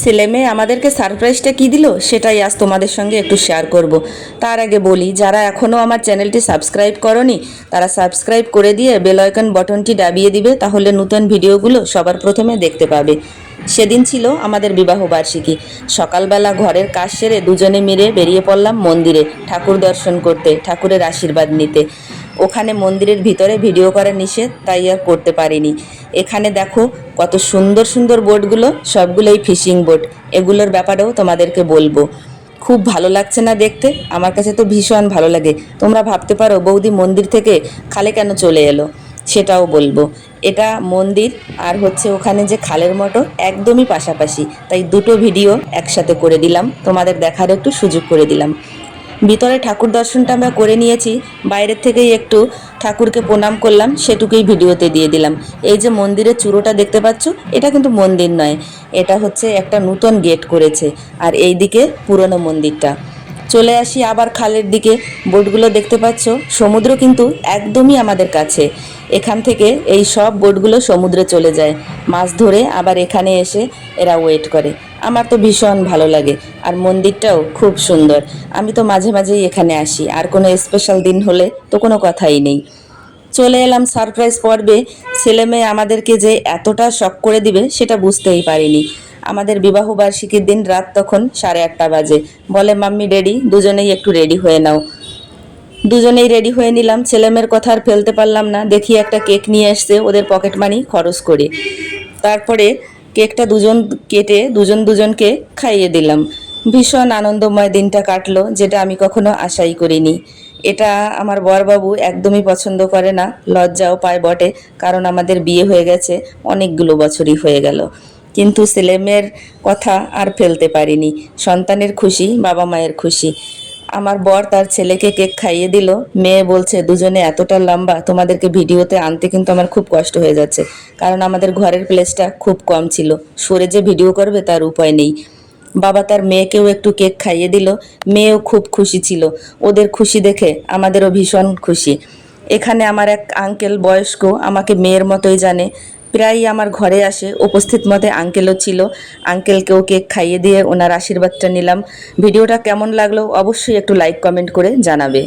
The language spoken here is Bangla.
ছেলে মেয়ে আমাদেরকে সারপ্রাইজটা কি দিল? সেটাই আজ তোমাদের সঙ্গে একটু শেয়ার করব। তার আগে বলি, যারা এখনও আমার চ্যানেলটি সাবস্ক্রাইব করনি, তারা সাবস্ক্রাইব করে দিয়ে বেল আইকন বটনটি ডাবিয়ে দিবে, তাহলে নতুন ভিডিওগুলো সবার প্রথমে দেখতে পাবে। সেদিন ছিল আমাদের বিবাহ বার্ষিকী। সকালবেলা ঘরের কাজ সেরে দুজনে মিলে বেরিয়ে পড়লাম মন্দিরে, ঠাকুর দর্শন করতে, ঠাকুরের আশীর্বাদ নিতে। ওখানে মন্দিরের ভিতরে ভিডিও করা নিষেধ, তাই আর করতে পারিনি। এখানে দেখো কত সুন্দর সুন্দর বোটগুলো, সবগুলোই ফিশিং বোট। এগুলোর ব্যাপারেও তোমাদেরকে বলব। খুব ভালো লাগছে না দেখতে, আমার কাছে তো ভীষণ ভালো লাগে। তোমরা ভাবতে পারো, বৌদি মন্দির থেকে খালে কেন চলে এলো? সেটাও বলব। এটা মন্দির আর হচ্ছে ওখানে যে খালের মতো একদমই পাশাপাশি। তাই দুটো ভিডিও একসাথে করে দিলাম। তোমাদের দেখার একটু সুযোগ করে দিলাম। ভিতরে ঠাকুর দর্শনটা আমরা করে নিয়েছি, বাইরের থেকেই একটু ঠাকুরকে প্রণাম করলাম, সেটুকুই ভিডিওতে দিয়ে দিলাম। এই যে মন্দিরের চূড়োটা দেখতে পাচ্ছ, এটা কিন্তু মন্দির নয়, এটা হচ্ছে একটা নতুন গেট করেছে, আর এই দিকে পুরনো মন্দিরটা। চলে আসি আবার খালের দিকে। বোটগুলো দেখতে পাচ্ছ? সমুদ্র কিন্তু একদমই আমাদের কাছে। এখান থেকে এই সব বোটগুলো সমুদ্রে চলে যায়। মাছ ধরে আবার এখানে এসে এরা ওয়েট করে। আমার তো ভীষণ ভালো লাগে। আর মন্দিরটাও খুব সুন্দর। আমি তো মাঝে মাঝেই এখানে আসি। আর কোনো স্পেশাল দিন হলে তো কোনো কথাই নেই। চলে এলাম সারপ্রাইজ পর্বে। ছেলে মেয়ে আমাদেরকে যে এতটা শখ করে দিবে, সেটা বুঝতেই পারিনি। আমাদের বিবাহ বার্ষিকীর দিন রাত তখন সাড়ে আটটা বাজে। বলে, মাম্মি রেডি দুজনেই একটু রেডি হয়ে নাও। দুজনেই রেডি হয়ে নিলাম। ছেলেমেয়ের কথা আর ফেলতে পারলাম না। দেখি একটা কেক নিয়ে এসছে ওদের পকেট মানি খরচ করে। তারপরে কেকটা দুজন কেটে দুজন দুজনকে খাইয়ে দিলাম। ভীষণ আনন্দময় দিনটা কাটলো, যেটা আমি কখনো আশাই করিনি। এটা আমার বরবাবু একদমই পছন্দ করে না। লজ্জাও পায় বটে, কারণ আমাদের বিয়ে হয়ে গেছে, অনেকগুলো বছরই হয়ে গেল। কিন্তু ছেলেমেয়ের কথা আর ফেলতে পারিনি। সন্তানের খুশি, বাবা মায়ের খুশি। আমার বর তার ছেলেকে কেক খাইয়ে দিল। মেয়ে বলছে, দুজনে এতটা লম্বা, তোমাদেরকে ভিডিওতে আনতে কিন্তু আমার খুব কষ্ট হয়ে যাচ্ছে। কারণ আমাদের ঘরের প্লেসটা খুব কম ছিল। সরে যে ভিডিও করবে তার উপায় নেই। বাবা তার মেয়েকেও একটু কেক খাইয়ে দিল। মেয়েও খুব খুশি ছিল। ওদের খুশি দেখে আমাদেরও ভীষণ খুশি। এখানে আমার এক আঙ্কেল বয়স্ক, আমাকে মেয়ের মতোই জানে। প্রায়ই আমার ঘরে আসে। উপস্থিত মতে আঙ্কেলও ছিল। আঙ্কেলকেও কেক খাইয়ে দিয়ে ওনার আশীর্বাদটা নিলাম। ভিডিওটা কেমন লাগল অবশ্যই একটু লাইক কমেন্ট করে জানাবে।